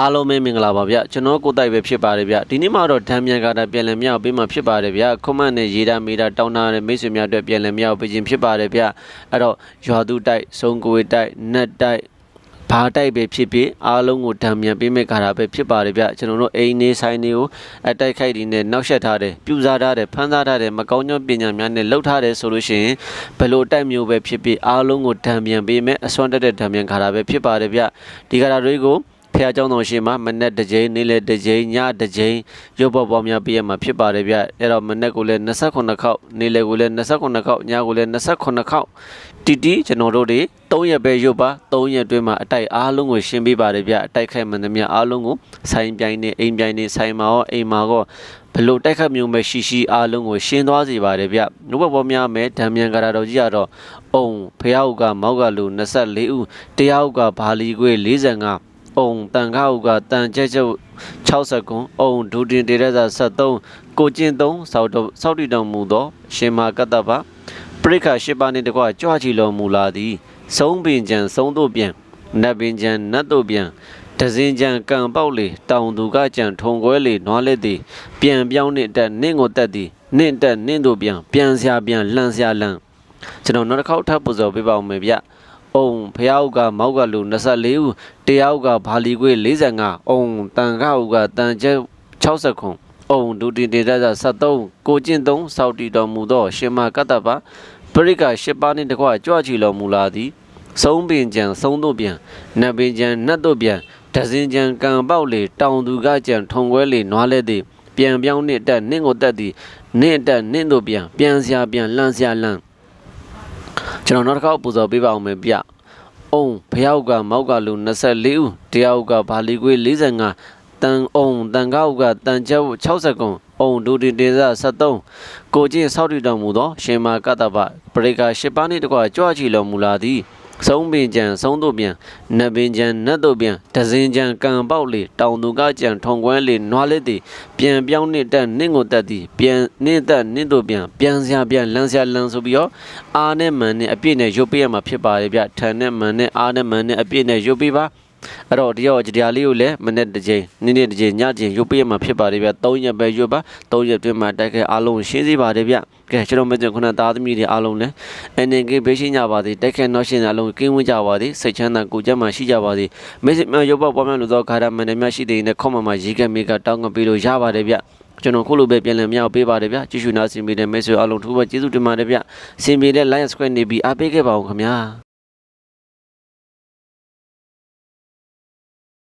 အားလုံးပဲမင်္ဂလာပါဗျကျွန်တော်ကိုယ်တိုင်ပဲဖြစ်ပါတယ်ဗျဒီနေ့မှာတော့ဓာမြန်ကာတာပြန်လည်မြောက်ပေးမှဖြစ်ပါတယ်ဗျခွန်မန့်နဲ့ရေတာမီတာတောင်းတာနဲ့မိတ်ဆွေများအတွက်ပြန်လည်မြောက်ပေးခြင်းဖြစ်ပါတယ်ဗျအဲ့တော့ရွာသူတိုက်စုံကိုယ်တိုက်နက်တိုက်ဘာတိုက်ပဲဖြစ်ဖြစ်အားလုံးကိုဓာမြန်ပေးမဲ့ကာတာပဲဖြစ်ပါတယ်ဗျကျွန်တော်တို့အိမ်နေဆိုင်တွေကိုအတိုက်ခိုက်တွေနဲ့နောက်ဆက်ထားတယ်ပြူစားထားတယ်ဖမ်းစားထားတယ်မကောင်းကြောင်းပညာများနဲ့လှုပ်ထားတယ်ဆိုလို့ရှိရင်ဘယ်လိုတိုက်မျိုးပဲဖြစ်ဖြစ်အားလုံးကိုဓာမြန်ပေးမဲ့အစွမ်းတက်တဲ့ဓာမြန်ကာတာပဲဖြစ်ပါတယ်ဗျဒီကာတာတွေကို ဖះเจ้าတော်ရှင်မှာမနေ့တစ်ကြိမ်နေ့လည်းတစ်ကြိမ်ညတစ်ကြိမ်ရုပ်ပေါ်ပေါ်များပြည့်ရမှာဖြစ်ပါတယ်ဗျအဲ့တော့မနေ့ကလည်း28ခေါက်နေ့လည်းကိုလည်း28ခေါက်ညကိုလည်း28ခေါက်တီတီကျွန်တော်တို့တွေ3ရက်ပဲရုပ်ပါ3ရက်တွင်းမှာအတိုက်အားလုံးကိုရှင်းပေးပါတယ်ဗျအတိုက်ခိုက်မှန်သမျှအားလုံးကိုဆိုင်ပြိုင်နေအိမ်ပြိုင်နေဆိုင်မှာရောအိမ်မှာရောဘလို့တိုက်ခတ်မျိုးပဲရှိရှိအားလုံးကိုရှင်းသွားစေပါတယ်ဗျရုပ်ပေါ်ပေါ်များမယ်ဓာမြန်ကရာတော်ကြီးကတော့အုံဖះဥကမောက်ကလူ24ဦးတရားဥကဘာလီခွေ45 အုံတန်ခါဟုကတန်ကျက်ကျုပ်60ကွန်အုံဒူတင်တေရဇာ73ကိုကျင်3စောက်တော့စောက်တီတော်မူသောရှင်မာကတ္တပပရိခရှစ်ပါးနှင့်တကွကြွချီတော်မူလာသည်ဆုံးပင်ကြံဆုံးတို့ပြန်နတ်ပင်ကြံနတ်တို့ပြန်တစင်ကြံကံပေါက်လေတောင်သူကကြံထုံခွဲလေနွားလက်သည်ပြန်ပြောင်းနှင့်တက်နင့်ကိုတက်သည်နင့်တက်နင့်တို့ပြန်ပြန်စရာပြန်လှန်စရာလှန်ကျွန်တော်နောက်တစ်ခေါက်ထပ်ပူဇော်ပေးပါဦးမယ်ဗျ အုံဖះဥကမောက်ကလူ24ဦးတရားဥကဘာလီခွေ45အုံတန်ခဥကတန်ကျဲ60ခွန်အုံဒုတိတေတဇ73ကိုကျင့်3စောက်တီတော်မူသောရှင်မကတ္တပပရိကရှစ်ပါးနှင့်တကွကြွချီတော်မူလာသည်ဆုံးပင်ကြံဆုံးတို့ပြန်နတ်ပင်ကြံနတ်တို့ပြန်ဒဇင်ကြံကံပေါက်လေတောင်သူကကြံထုံခွဲလေနွားလဲသည်ပြန်ပြောင်းနှင့်တက်နှင့်ကိုတက်သည်နှင့်တက်နှင့်တို့ပြန်ပြန်စရာပြန်လန့်စရာလန့် ကျွန်တော်နောက်တစ်ခေါက်ပူဇော်ပေးပါအောင်မယ်ဗျ။အုံဘယောက်ကမောက်ကလူ24ဦးတရားဥကဘာလီခွေ45တန်အုံတန်ကောက်ကတန်ကျောက်60ကွန်အုံဒူတင်တေဇ73ကိုကျင့်ဆောက်တည်တော်မူသောရှင်မာကတ္တပပရိကာရှစ်ပါးနှင့်တကွကြွချီတော်မူလာသည် ဆုံးပင်ကြံဆုံးတို့ပြန်နတ်ပင်ကြံနတ်တို့ပြန်ဒဇင်ကြံကံပေါက်လေတောင်သူကကြံထုံကွဲလေနွားလက်သည်ပြန်ပြောင်းနှင့်တက်နှင့်ကိုတက်သည်ပြန်နှင့်တက်နှင့်တို့ပြန်ပြန်စရာပြန်လန်းစရာလန်းဆိုပြီးတော့အာနဲ့မန်နဲ့အပြည့်နဲ့ရုပ်ပေးရမှာဖြစ်ပါတယ်ဗျထန်နဲ့မန်နဲ့အာနဲ့မန်နဲ့အပြည့်နဲ့ရုပ်ပေးပါ အဲ့တော့ဒီရောကြတရားလေးကိုလည်းမနေ့တစ်ချိန်နေ့နေ့တစ်ချိန်ညချိန်ရုပ်ပေးရမှာဖြစ်ပါတယ်ဗျ၃ရက်ပဲရုပ်ပါ၃ရက်တွင်းမှာတိုက်ခိုက်အားလုံးရှင်းစေပါတယ်ဗျကဲကျွန်တော်မကျန်ခုနသားသမီးတွေအားလုံးလည်း NNK ဘေးရှိကြပါသည်တိုက်ခိုက်နောက်ရှင်အားလုံးကင်းဝန်းကြပါသည်စိတ်ချမ်းသာကိုယ်ကျန်းမာရှိကြပါသည်မစ္စမရုပ်ပေါက်ပွားများလို့သောခါရမန်တွေများရှိတဲ့နဲ့ခေါမမှာရေကမေကတောင်းကပေးလို့ရပါတယ်ဗျကျွန်တော်ခုလိုပဲပြန်လည်မြောက်ပေးပါတယ်ဗျကြည့်ရှုနာဆင်ပေးတဲ့မိတ်ဆွေအားလုံးထူးပဲကျေးဇူးတင်ပါတယ်ဗျစင်ပြေတဲ့ Lion Square နေပြီးအားပေးခဲ့ပါဦးခင်ဗျာ